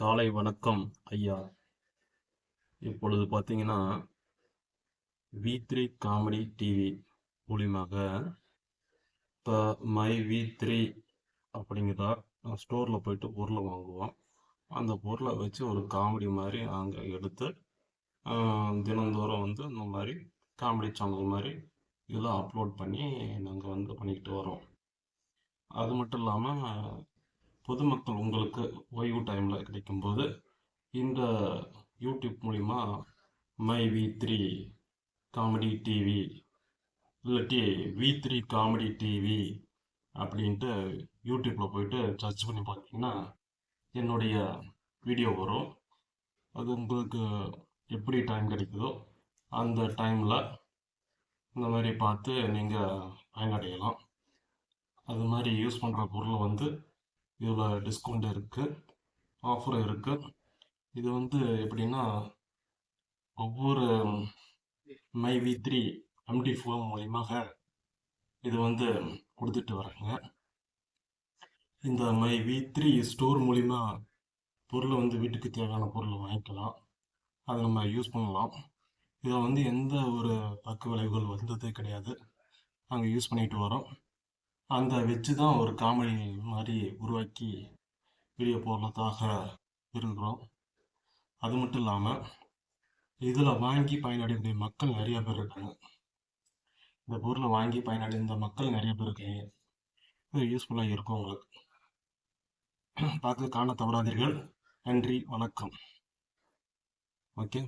காலை வணக்கம் ஐயா. இப்பொழுது பார்த்தீங்கன்னா வி த்ரீ காமெடி டிவி மூலியமாக இப்போ மை வி த்ரீ அப்படிங்கிறதா ஸ்டோரில் போயிட்டு பொருளை வாங்குவோம். அந்த பொருளை வச்சு ஒரு காமெடி மாதிரி அங்கே எடுத்து தினந்தோறும் வந்து இந்த மாதிரி காமெடி சேனல் மாதிரி இதெல்லாம் அப்லோட் பண்ணி நாங்கள் வந்து பண்ணிக்கிட்டு வரோம். அது மட்டும் இல்லாமல் பொதுமக்கள் உங்களுக்கு ஓய்வு டைமில் கிடைக்கும்போது இந்த யூடியூப் மூலிமா my V three comedy TV இல்லாட்டி வி த்ரீ காமெடி டிவி அப்படின்ட்டு யூடியூப்பில் போயிட்டு சர்ச் பண்ணி பார்த்தீங்கன்னா என்னுடைய வீடியோ வரும். அது உங்களுக்கு எப்படி டைம் கிடைக்குதோ அந்த டைமில் இந்த மாதிரி பார்த்து நீங்கள் பயனடையலாம். அது மாதிரி யூஸ் பண்ணுற பொருள் வந்து இவ்வளோ டிஸ்கவுண்ட் இருக்குது ஆஃபர் இருக்குது இது வந்து எப்படின்னா ஒவ்வொரு my V three MD four மூலியமாக இது வந்து கொடுத்துட்டு வராங்க இந்த மை வி த்ரீ ஸ்டோர் மூலிமா பொருளை வந்து வீட்டுக்கு தேவையான பொருளை வாங்கிக்கலாம். அதை நம்ம யூஸ் பண்ணலாம். இதில் வந்து எந்த ஒரு பக்க விளைவுகள் வந்ததே கிடையாது. நாங்கள் யூஸ் பண்ணிட்டு வரோம் அந்த வச்சு தான் ஒரு காமெடி மாதிரி உருவாக்கி வீடியோ போடுறதாக இருக்கிறோம் அது மட்டும் இல்லாமல் இதில் வாங்கி பயனடைந்த மக்கள் நிறைய பேர் இருக்காங்க. இந்த பொருளை வாங்கி பயனடைந்த மக்கள் நிறைய பேர் இருக்காங்க. இது யூஸ்ஃபுல்லாக இருக்கும் உங்களுக்கு. பார்த்து காண தவறாதீர்கள். நன்றி வணக்கம். ஓகே